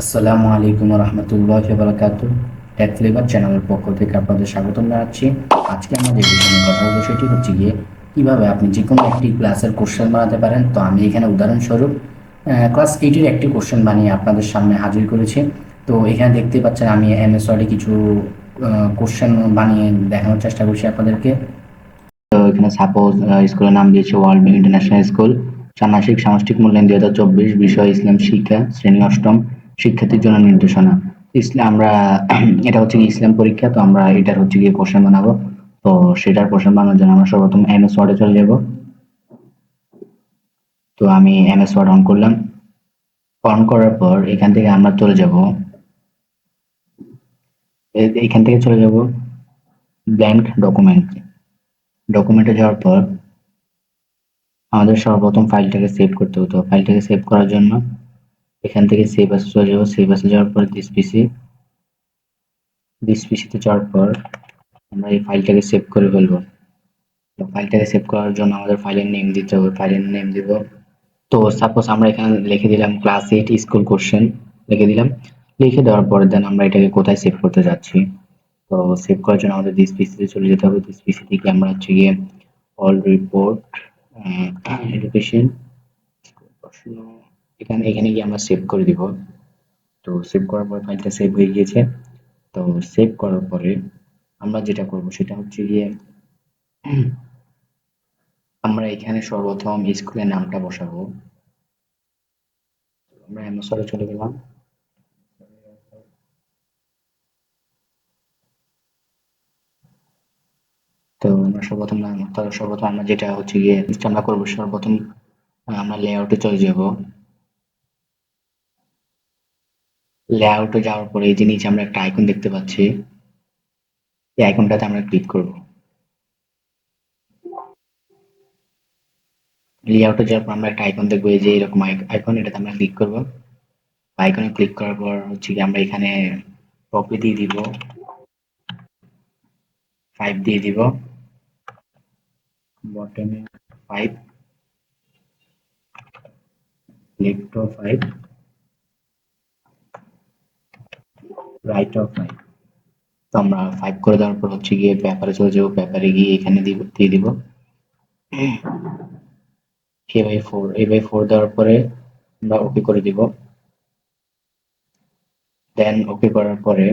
আসসালামু আলাইকুম রহমতুল্লাহ বারাকাত take flavour চ্যানেলের পক্ষ থেকে আপনাদের স্বাগতম জানাচ্ছি। আজকে আমরা যে বিষয় কথা বলব, সেটি হচ্ছে গিয়ে কীভাবে আপনি যে কোনো একটি ক্লাসের কোশ্চেন বানাতে পারেন। তো আমি এখানে উদাহরণস্বরূপ ক্লাস এইটের একটি কোশ্চেন বানিয়ে আপনাদের সামনে হাজির করেছি। তো এখানে দেখতে পাচ্ছেন আমি এমএস ওয়ার্ডে কিছু কোশ্চেন বানিয়ে দেখানোর চেষ্টা করছি আপনাদেরকে। তো এখানে সাপোজ স্কুলের নাম দিয়েছে ওয়ার্ল্ড ইন্টারন্যাশনাল স্কুল ষান্মাসিক সামষ্টিক মূল্যায়ন দুই হাজার চব্বিশ বিষয়, ইসলাম শিক্ষা, শ্রেণি অষ্টম। শিক্ষার্থীর জন্য নির্দেশনা। ইসলাম আমরা এটা হচ্ছে কি ইসলাম পরীক্ষা, তো আমরা এটার হচ্ছে গিয়ে কোশ্চেন বানাবো। তো সেটার কোশ্চেন বানানোর জন্য আমরা সর্বপ্রথম এমএস ওয়ার্ডে চলে যাব। তো আমি এমএস ওয়ার্ড অন করলাম। অন করার পর এখান থেকে আমরা চলে যাব। এখান থেকে চলে যাব ব্ল্যাঙ্ক ডকুমেন্ট ডকুমেন্টে যাওয়ার পর আমাদের সর্বপ্রথম ফাইলটাকে সেভ করতে হতো ফাইলটাকে সেভ করার জন্য এখান থেকে সেভ আসে চলে যাব। সেভ আসে যাওয়ার পর দিস পিসি দিস পিসিতে যাওয়ার পর আমরা এই ফাইলটাকে সেভ করে ফেলব। ফাইলটাকে সেভ করার জন্য আমাদের ফাইলের নেম দিতে হবে। ফাইলের নেম দিব। তো সাপোজ আমরা এখানে লিখে দিলাম ক্লাস এইট স্কুল কোশ্চেন লিখে দিলাম। লিখে দেওয়ার পরে দেন আমরা এটাকে কোথায় সেভ করতে যাচ্ছি? তো সেভ করার জন্য আমাদের দিস পিসিতে চলে যেতে হবে। দিস পিসি থেকে আমরা হচ্ছে গিয়ে অল রিপোর্ট এডুকেশন এখানে এখানে গিয়ে আমরা সেভ করে দিব। তো সেভ করার পর ফাইলটা সেভ হয়ে গিয়েছে। তো সেভ করার পরে আমরা যেটা করব সেটা হচ্ছে গিয়ে আমরা এখানে সর্বপ্রথম স্কুলের নামটা বসাবো। আমরা অ্যামাজনে চলে গেলাম। তো আমরা সর্বপ্রথম সর্বপ্রথম আমরা যেটা হচ্ছে গিয়ে আমরা করব, সর্বপ্রথম আমরা লেআউটে চলে যাব। লেআউটে যাওয়ার পরে এই যে নিচে আমরা একটা আইকন দেখতে পাচ্ছি, এই আইকনটাতে আমরা ক্লিক করব। লেআউটে যাওয়ার পর আমরা একটা আইকন দেখব, এই যে এরকম আইকন এটাতে আমরা ক্লিক করব। আইকনে ক্লিক করার পর হচ্ছে কি আমরা এখানে দিয়ে দিব ফাইভ দিয়ে দিব। বটমে five left five right of five তো আমরা ফাইভ করে দেওয়ার পর হচ্ছে গিয়ে পেপারে চলে যাব পেপারে গিয়ে এখানে দিব, দিয়ে দিব। A by four A by four দেওয়ার পরে আমরা ওকে করে দিব। দেন ওকে করার পরে,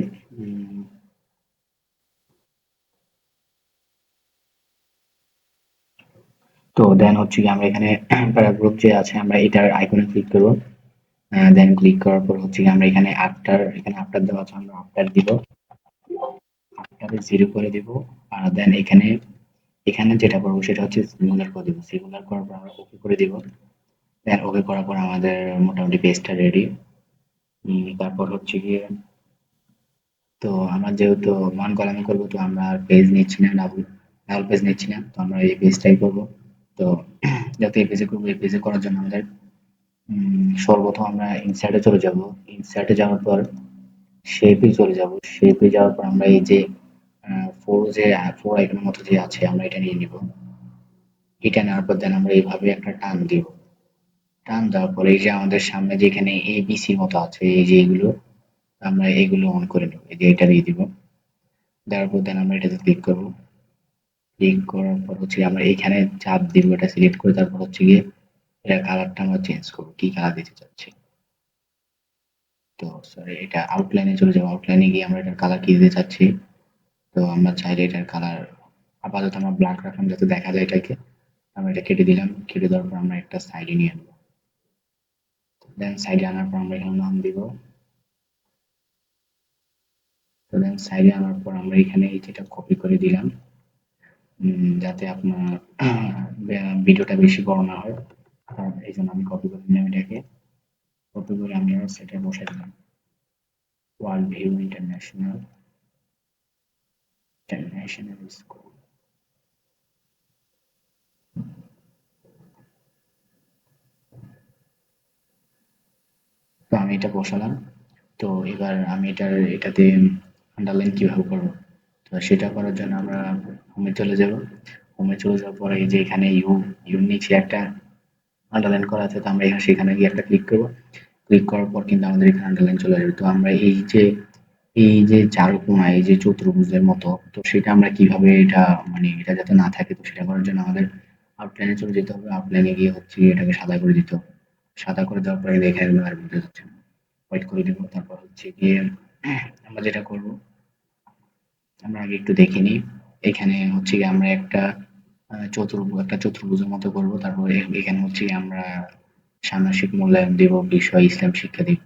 তো দেন হচ্ছে কি আমরা এখানে প্যারাগ্রুপ যে আছে, আমরা এটার আইকনে ক্লিক করব। দেন ক্লিক করার পর হচ্ছে আমরা এখানে আফটার এখানে আফটার দেওয়া আছে, আমরা আফটার দিব। আফটারে জিরো করে দিব। আর দেন এখানে এখানে যেটা করব সেটা হচ্ছে সিঙ্গুলার করে দিব। সিঙ্গুলার করার পর আমরা ওকে করে দিব। দেন ওকে করার পর আমাদের মোটামুটি পেজটা রেডি তারপর হচ্ছে গিয়ে, তো আমরা যেহেতু মান কলামে করব, তো আমরা পেজ নিচ্ছি না ডাবল ডাবল পেজ নিচ্ছি না। তো আমরা এই পেজটাই করব। তো, যাতে এই পেজে করব, এই পেজে করার জন্য আমাদের সর্বপ্রথম আমরা ইনসার্টে চলে যাব। ইনসার্টে যাওয়ার পর শেপে চলে যাব। শেপে যাওয়ার পর আমরা এই যে ফোর যে ফোর আইকনের মতো যে আছে, আমরা এটা নিয়ে নিব। এটা নেওয়ার পর দেন আমরা এইভাবে একটা টান দিব। টান দেওয়ার পর এই যে আমাদের সামনে যেখানে এ বি সি মতো আছে, এই যে এগুলো, আমরা এগুলো অন করে নেব। এই যে এটা দিয়ে দিব। দেওয়ার পর দেন আমরা এটাতে ক্লিক করব। ক্লিক করার পর হচ্ছে আমরা এখানে চাপ দিব, এটা সিলেক্ট করে তারপর হচ্ছে গিয়ে এটা কালারটা আমরা চেঞ্জ করব। কি কালার দিতে চাচ্ছি? তো সরি এটা আউটলাইনে চলে যাব। আউটলাইনে গিয়ে আমরা এটার কালার কি দিতে চাচ্ছি? তো আমরা চাইলে এটার কালার আপাতত আমরা ব্ল্যাক রাখলাম যাতে দেখা যায় এটাকে। আমরা এটা কেটে দিলাম। কেটে দেওয়ার পর আমরা একটা সাইডে নিয়ে আনব দেন সাইডে আনার পর আমরা এখানে নাম দিব। তো দেন সাইডে আনার পর আমরা এখানে এই যেটা কপি করে দিলাম যাতে আপনার ভিডিওটা বেশি বড় না হয়। এই জন্য আমি কপি করে নিলাম এটাকে কপি করে আমি আমার সেটা বসে দিলাম। World view international international school তো আমি এটা বসালাম। তো এবার আমি এটার, এটাতে আন্ডারলাইন কীভাবে করব? তো সেটা করার জন্য আমরা হোমে চলে যাব। হোমে চলে যাওয়ার পরে যে এখানে ইউ ইউর নিচে একটা আন্ডারলাইন করা আছে, তো আমরা সেখানে গিয়ে একটা ক্লিক করব। ক্লিক করার পর কিন্তু আমাদের এখানে আন্ডারলাইন চলে আসবে। তো আমরা এই যে এই যে চারকোনা, এই যে চতুর্ভুজের মতো, তো সেটা আমরা কীভাবে এটা মানে এটা যাতে না থাকে, তো সেটা করার জন্য আমাদের আউটলাইনে চলে যেতে হবে। আউটলাইনে গিয়ে হচ্ছে এটাকে সাদা করে দিতে হবে। সাদা করে দেওয়ার পরে দেখে আসবে আর বুঝতে যাচ্ছে না। হোয়াইট করে দিব, তারপর হচ্ছে গিয়ে আমরা যেটা করব, আমরা আগে একটু দেখে নিই। এখানে হচ্ছে গিয়ে আমরা একটা চতুর্ভুজ, একটা চতুর্ভুজের মতো করব। তারপর এখানে হচ্ছে আমরা ষান্মাসিক মূল্যায়ন দিব, বিষয়, ইসলাম শিক্ষা দিব।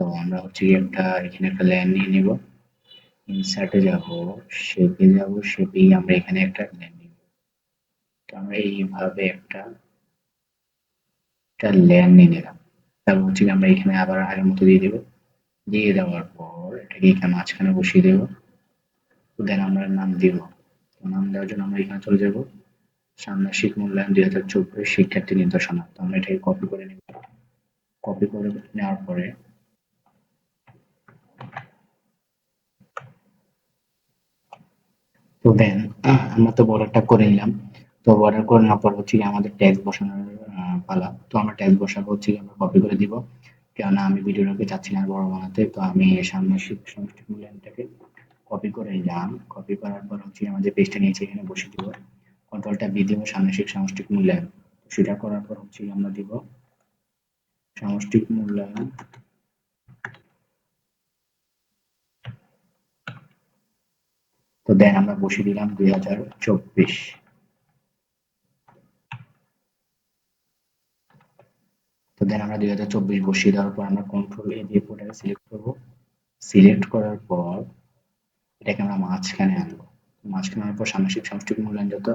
তো আমরা হচ্ছে একটা এখানে একটা ল্যান্ড নিয়ে নিব। ইনসার্টে যাব শেপে যাব শেপেই আমরা এখানে একটা ল্যান্ড নিব। তো আমরা এইভাবে একটা একটা ল্যান্ড নিয়ে নিলাম। তারপর হচ্ছে আমরা এখানে আবার আগের মতো দিয়ে দেব। দিয়ে দেওয়ার পর এটাকে এখানে মাঝখানে বসিয়ে দেব। দেন আমরা নাম দিব। নাম দেওয়ার জন্য আমরা এখানে চলে যাব। ষান্মাসিক মূল্যায়ন দুই হাজার চব্বিশ শিক্ষার্থী নির্দেশনা। তো আমরা এটাকে কপি করে নেব। কপি করে নেওয়ার পরে তো দেন, আমরা তো বর্ডারটা করে নিলাম। তো বর্ডার করে নেওয়ার পর হচ্ছে আমাদের ট্যাগ বসানোর পালা। তো আমরা ট্যাগ বসাবো, হচ্ছে আমরা কপি করে দিব। কেননা আমি ভিডিওটাকে চাচ্ছি না বড় বানাতে, তো আমি সামনাসিক সমষ্টি মূল্যায়নটাকে কপি করে নিলাম। কপি করার পর হচ্ছে আমাদের পেজটা নিয়েছে, এখানে বসে দিব। কন্ট্রোলটা বি দিব সামষ্টিক মূল্যায়ন। সেটা করার পর হচ্ছে আমরা দিব সামষ্টিক মূল্যায়ন। তো দেন আমরা বসিয়ে দিলাম দুই হাজার চব্বিশ। তো দেন আমরা দুই হাজার চব্বিশ বসিয়ে দেওয়ার পর আমরা কন্ট্রোল এ দিয়ে পুরোটাকে সিলেক্ট করব। সিলেক্ট করার পর এটাকে আমরা মাঝখানে আনব। মাঝখানে আনার পর সামাজিক সামষ্টিক মূল্যায়ন যত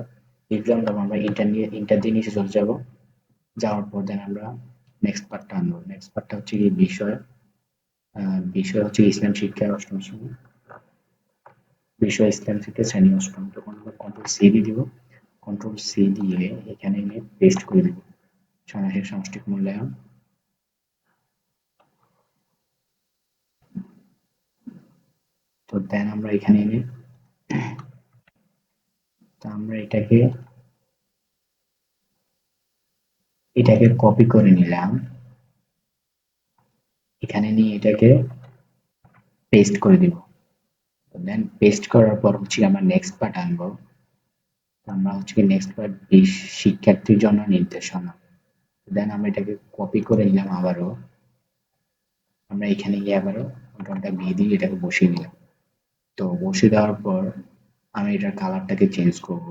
এক্সাম দেবো আমরা ইন্টার নিয়ে ইন্টার দিয়ে নিচে চলে যাব। যাওয়ার পর দেন আমরা নেক্সট পার্টটা আনব। নেক্সট পার্টটা হচ্ছে কি বিষয়। বিষয় হচ্ছে ইসলাম শিক্ষা অষ্টম শ্রেণি। বিষয় ইসলাম শিক্ষা শ্রেণি অষ্টম। তখন আমরা কন্ট্রোল সি দিয়ে দিব। কন্ট্রোল সি দিয়ে এখানে এনে পেস্ট করে দিব। সামাজিক সামষ্টিক মূল্যায়ন। তো দেন আমরা এখানে এনে এটাকে এটাকে কপি করে নিলাম। এখানে নিয়ে এটাকে পেস্ট করে দিব। দেন পেস্ট করার পর হচ্ছে আমরা নেক্সট পার্ট আনব। আমরা হচ্ছে নেক্সট পার্ট শিক্ষার্থীর জন্য নির্দেশনা। দেন আমরা এটাকে কপি করে নিলাম আবারও। আমরা এখানে গিয়ে আবারও কন্ট্রোলটা বি দিয়ে এটাকে বসিয়ে দিলাম তো বসিয়ে দেওয়ার পর আমি এটার কালারটাকে চেঞ্জ করব।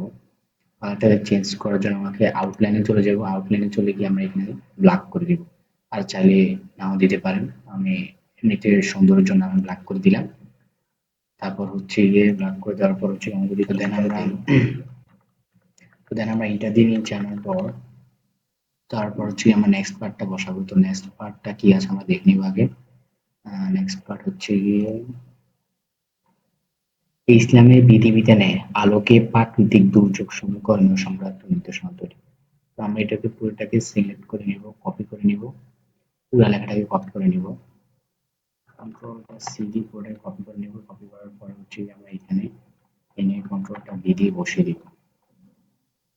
কালারটাকে চেঞ্জ করার জন্য আমাকে আউটলাইনে চলে যাব। আউটলাইনে চলে গিয়ে আমরা এখানে ব্ল্যাক করে দিব। আর চাইলে নাও দিতে পারেন। আমি এমনিতে সৌন্দর্যের জন্য আমি ব্ল্যাক করে দিলাম। তারপর হচ্ছে গিয়ে ব্ল্যাক করে দেওয়ার পর হচ্ছে আমাদের দিকে দেন আমরা তো দেন আমরা এটা দিয়ে নিচে আনার পর। তারপর হচ্ছে আমরা নেক্সট পার্টটা বসাবো। তো নেক্সট পার্টটা কি আছে আমরা দেখে নিব আগে। নেক্সট পার্ট হচ্ছে গিয়ে ইসলামের বিধিবিধানে আলোকে প্রাকৃতিক দুর্যোগ সমূহ করণীয় সংক্রান্ত তৈরি তো আমরা এটাকে পুরোটাকে সিলেক্ট করে নিব কপি করে নিব, পুরো লেখাটাকে কপি করে নিব। কন্ট্রোলটা সিডি করে কপি করে নিব কপি করার পর হচ্ছে আমরা এখানে এনে কন্ট্রোলটা বি দিয়ে বসিয়ে দিব।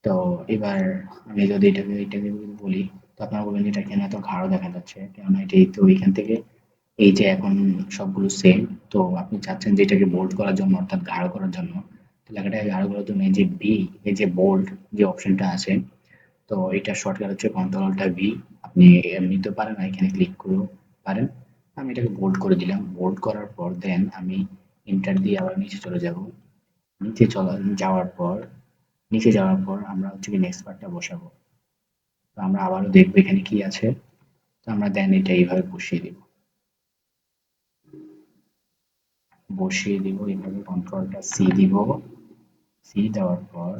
তো এবার আমি যদি এটাকে এটাকে বলি, তো আপনারা বলবেন এটা কেন এত গাঢ় দেখা যাচ্ছে? কেননা এটাই তো এখান থেকে এই যে এখন সবগুলো সেম তো আপনি চাচ্ছেন যে এটাকে বোল্ড করার জন্য, অর্থাৎ গাঢ় করার জন্য লেখাটাকে গাঢ় করার জন্য এই যে বি এই যে বোল্ড যে অপশনটা আছে, তো এটা শর্টকাট হচ্ছে কন্ট্রোলটা ভি আপনি নিতে পারেন, এখানে ক্লিক করে পারেন। আমি এটাকে বোল্ড করে দিলাম বোল্ড করার পর দেন আমি ইন্টার দিয়ে আবার নিচে চলে যাব। নিচে চলা, যাওয়ার পর, নিচে যাওয়ার পর আমরা হচ্ছে কি নেক্সট পার্টটা বসাবো। তো আমরা আবারও দেখব এখানে কি আছে। তো আমরা দেন এটা এইভাবে বসিয়ে দিব। বসিয়ে দিব এইভাবে কন্ট্রোলটা সি দিব। সি দেওয়ার পর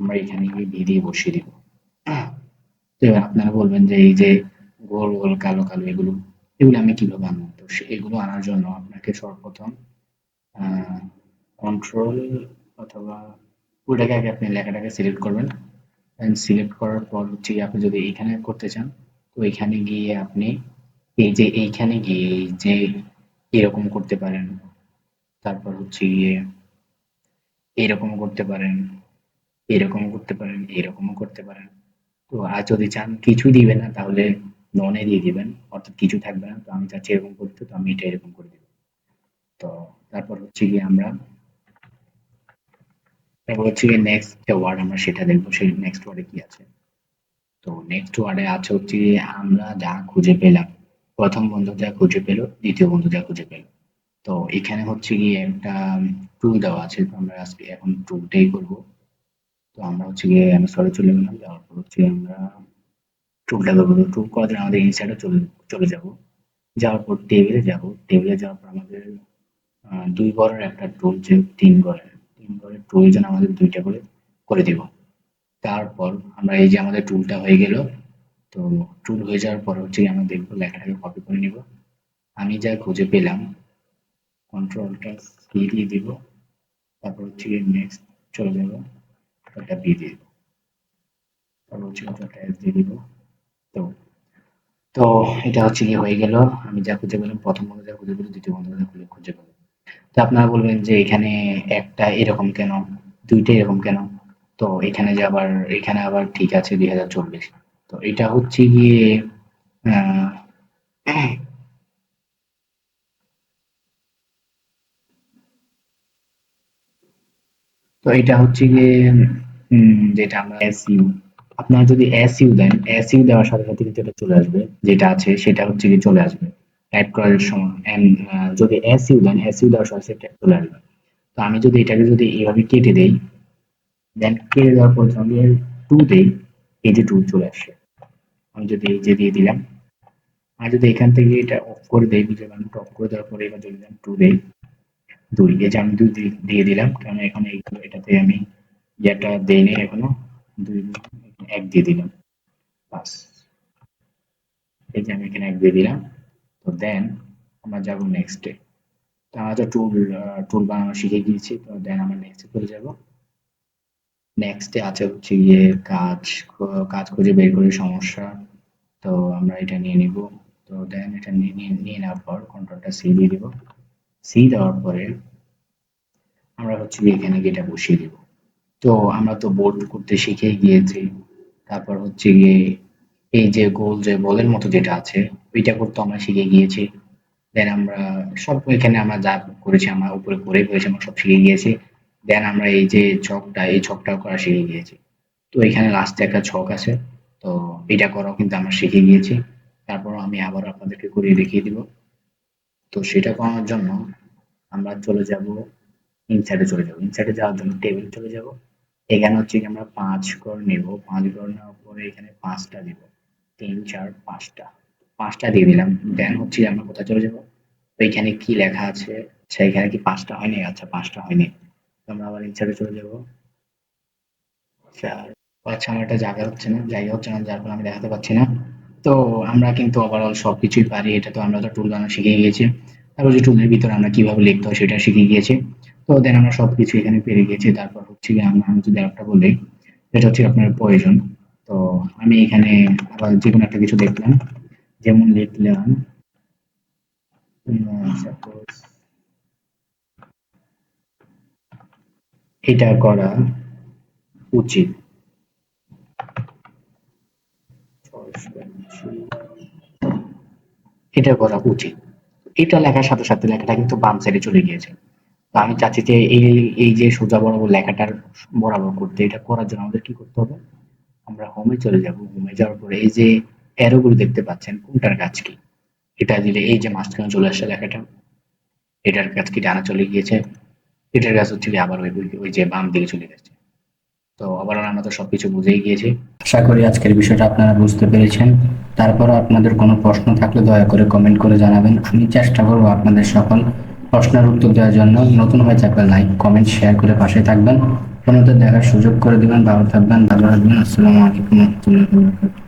আমরা এখানে গিয়ে বি দিয়ে বসিয়ে দিব। তো এবার আপনারা বলবেন যে এই যে গোল গোল, কালো কালো এগুলো এগুলো আমি কীভাবে আনব? তো এগুলো আনার জন্য আপনাকে সর্বপ্রথম কন্ট্রোল অথবা ওইটাকে আগে আপনি লেখাটাকে সিলেক্ট করবেন। সিলেক্ট করার পর হচ্ছে আপনি যদি এইখানে করতে চান, তো এখানে গিয়ে আপনি এই যে এইখানে গিয়ে যে এরকম করতে পারেন। তারপর হচ্ছে গিয়ে এরকম করতে পারেন এরকম করতে পারেন, এরকমও করতে পারেন। তো আর যদি চান কিছু দিবে না, তাহলে ননে দিয়ে দিবেন, অর্থাৎ কিছু থাকবে না। তো আমি চাচ্ছি এরকম করতে, তো আমি এটা এরকম করে দিব। তো তারপর হচ্ছে গিয়ে আমরা, তারপর হচ্ছে গিয়ে নেক্সট যে ওয়ার্ড আমরা সেটা দেখব, সেই নেক্সট ওয়ার্ডে কি আছে? তো নেক্সট ওয়ার্ডে আছে হচ্ছে আমরা যা খুঁজে পেলাম, প্রথম বন্ধু যা খুঁজে পেল, দ্বিতীয় বন্ধু যা খুঁজে পেল। তো এখানে হচ্ছে গিয়ে একটা টুল দেওয়া আছে, তো আমরা আজকে এখন টুলটাই করব। তো আমরা হচ্ছে গিয়ে আমি সরে চলে গেলাম যাওয়ার পর হচ্ছে আমরা টুলটা করব। টুল করার জন্য আমাদের ইনসাইডে চলে চলে যাব। যাওয়ার পর টেবিলে যাব। টেবিলে যাওয়ার পর আমাদের দুই ঘরের একটা টুল যে তিন ঘরের তিন ঘরের টুল যেন আমাদের দুইটা করে করে দিব। তারপর আমরা এই যে আমাদের টুলটা হয়ে গেল, তো টুল হয়ে যাওয়ার পর হচ্ছে আমরা দেখব, লেখাটাকে কপি করে নিব। আমি যা খুঁজে পেলাম কন্ট্রোলটা সি দিয়ে দিব, তারপর হচ্ছে নেক্সট চলে যাব ওটা বি দিয়ে দিব। তারপর হচ্ছে ওটা এস দিয়ে দিব। তো তো এটা হচ্ছে গিয়ে হয়ে গেল। আমি যা খুঁজে পেলাম, প্রথম বন্ধু যা খুঁজে পেলাম, দ্বিতীয় বন্ধু যা খুঁজে খুঁজে পেলাম। তো আপনারা বলবেন যে এখানে একটা এরকম কেন? দুইটা এরকম কেন? তো এখানে যে আবার, এখানে আবার ঠিক আছে দুই হাজার চব্বিশ। তো এটা হচ্ছে গিয়ে তো এটা হচ্ছে গিয়ে যেটা আমরা এসইউ আপনারা যদি এসইউ দেন এসইউ দেওয়ার সাথে সাথে কিন্তু এটা চলে আসবে, যেটা আছে সেটা হচ্ছে গিয়ে চলে আসবে অ্যাড করার সময় যদি এসইউ দেন এসইউ দেওয়ার সাথে সাথে চলে আসবে। তো আমি যদি এটাকে যদি এইভাবে কেটে দেই দেন কেটে দেওয়ার পর যদি টু দেই, এই যে টু চলে আসে। আমি যদি এই যে দিয়ে দিলাম, আর যদি এখান থেকে এটা অফ করে দেই বিজয় বাটনটা অফ করে দেওয়ার পরে এবার যদি আমি টু দেই দুই এই যে আমি দুই দিয়ে- দিলাম, কারণ এখন এই এটাতে আমি ইয়েটা দেইনি এখনও, দুই এক দিয়ে দিলাম বাস এই যে আমি এখানে এক দিয়ে দিলাম, তো দেন আমরা যাব নেক্সটে তো আমরা তো টুল টুল বানানো শিখে গিয়েছি, তো দেন আমরা নেক্সটে চলে যাব। নেক্সটে আছে হচ্ছে গিয়ে কাজ কাজ খুঁজে বের করে সমস্যা, তো আমরা এটা নিয়ে নিব। তো দেন এটা নিয়ে- নিয়ে নেওয়ার পর কন্ট্রোলটা সি দিয়ে দিব। সি দেওয়ার পরে আমরা হচ্ছে এখানে গিয়ে বসিয়ে দিব। তো আমরা তো বোর্ড করতে শিখে গিয়েছি। তারপর হচ্ছে গিয়ে এই যে গোল যে বলের মতো যেটা আছে, ওইটা করতে আমরা শিখে গিয়েছি। দেন আমরা সব এখানে আমরা যা করেছি, আমরা উপরে করে হয়েছে আমরা সব শিখে গিয়েছি। দেন আমরা এই যে ছকটা এই ছকটাও করা শিখে গিয়েছি। তো এখানে লাস্টে একটা ছক আছে। তো এটা করাও কিন্তু আমরা শিখে গিয়েছি। তারপর আমি আবার আপনাদেরকে করিয়ে দেখিয়ে দিব। তো সেটা করানোর জন্য আমরা চলে যাব ইনসাইডে চলে যাব। ইনসাইডে যাওয়ার জন্য টেবিল চলে যাব। এখানে হচ্ছে কি আমরা পাঁচ ঘর নেব। পাঁচ ঘর নেওয়ার পরে এখানে পাঁচটা দিব। তিন, চার, পাঁচটা। পাঁচটা দিয়ে দিলাম। দেন হচ্ছে আমরা কোথায় চলে যাব? তো এখানে কি লেখা আছে? আচ্ছা এখানে কি পাঁচটা হয়নি? আচ্ছা পাঁচটা হয়নি। আমরা আবার ইনসাইডে চলে যাব। চার। আচ্ছা আমার একটা জায়গা হচ্ছে না। জায়গা হচ্ছে না যার ফলে আমি দেখাতে পাচ্ছি না। তো আমরা কিন্তু ওভারঅল সবকিছুই পারি, এটা তো আমরা তো টুল বানানো শিখে গিয়েছি তারপর যে টুলের ভিতরে আমরা কীভাবে লিখতে হয় সেটা শিখে গিয়েছি তো দেন আমরা সবকিছু এখানে পেরে গিয়েছি তারপর হচ্ছে গিয়ে আমরা আমি যদি একটা বলি এটা হচ্ছে আপনার প্রয়োজন। তো আমি এখানে আবার যে কোনো একটা কিছু দেখলাম। যেমন লিখলাম এটা করা উচিত। এটা করা উচিত। এটা লেখার সাথে সাথে লেখাটা কিন্তু বাম সাইডে চলে গিয়েছে। তো আমি চাচ্ছি যে এই এই যে সোজা বরাবর লেখাটার বরাবর করতে, এটা করার জন্য আমাদের কি করতে হবে? আমরা হোমে চলে যাব। হোমে যাওয়ার পরে এই যে অ্যারোগুলো দেখতে পাচ্ছেন, কোনটার কাজ কি? এটা দিলে এই যে মাঝখানে চলে আসছে লেখাটা। এটার কাজ কি ডানা চলে গিয়েছে? এটার কাজ হচ্ছে আবার ওই ওই যে বাম দিকে চলে গেছে। তো আবার আমরা তো সবকিছু বুঝেই গিয়েছি। আশা করি আজকের বিষয়টা আপনারা বুঝতে পেরেছেন। তারপরও আপনাদের কোনো প্রশ্ন থাকলে দয়া করে কমেন্ট করে জানাবেন। আমি চেষ্টা করব আপনাদের সকল প্রশ্নের উত্তর দেওয়ার জন্য। নতুন হয়ে থাকলে লাইক কমেন্ট শেয়ার করে পাশে থাকবেন। অন্যদের দেখার সুযোগ করে দেবেন। ভালো থাকবেন ভালো থাকবেন আসসালামু আলাইকুম। রহমতুল্লাহ